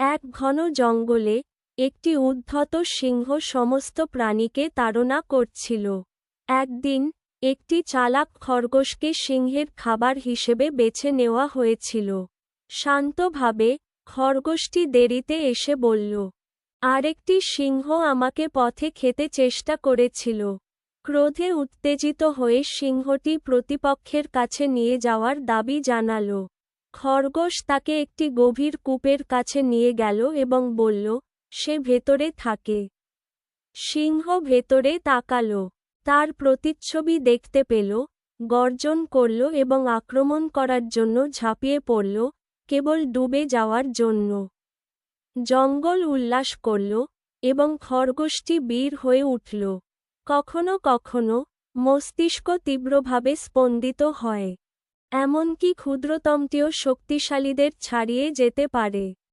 এক ঘন জঙ্গলে, একটি উদ্ধত সিংহ সমস্ত প্রাণীকে তাড়না করছিল। একদিন, একটি চালাক খরগোশকে সিংহের খাবার হিসেবে বেছে নেওয়া হয়েছিল। শান্তভাবে, খরগোশটি দেরিতে এসে বলল, আরেকটি সিংহ আমাকে পথে খেতে চেষ্টা করেছিল। ক্রোধে উত্তেজিত হয়ে সিংহটি প্রতিপক্ষের কাছে নিয়ে যাওয়ার দাবি জানাল। খরগোশ তাকে একটি গভীর কূপের কাছে নিয়ে গেল এবং বলল, সে ভেতরে থাকে। সিংহ ভেতরে তাকাল, তার প্রতিচ্ছবি দেখতে পেল, গর্জন করল এবং আক্রমণ করার জন্য ঝাঁপিয়ে পড়ল, কেবল ডুবে যাওয়ার জন্য। জঙ্গল উল্লাস করল এবং খরগোশটি বীর হয়ে উঠল। কখনো কখনো মস্তিষ্ক তীব্রভাবে স্পন্দিত হয়। এমনকি ক্ষুদ্রতমটিও শক্তিশালীদের ছাড়িয়ে যেতে পারে।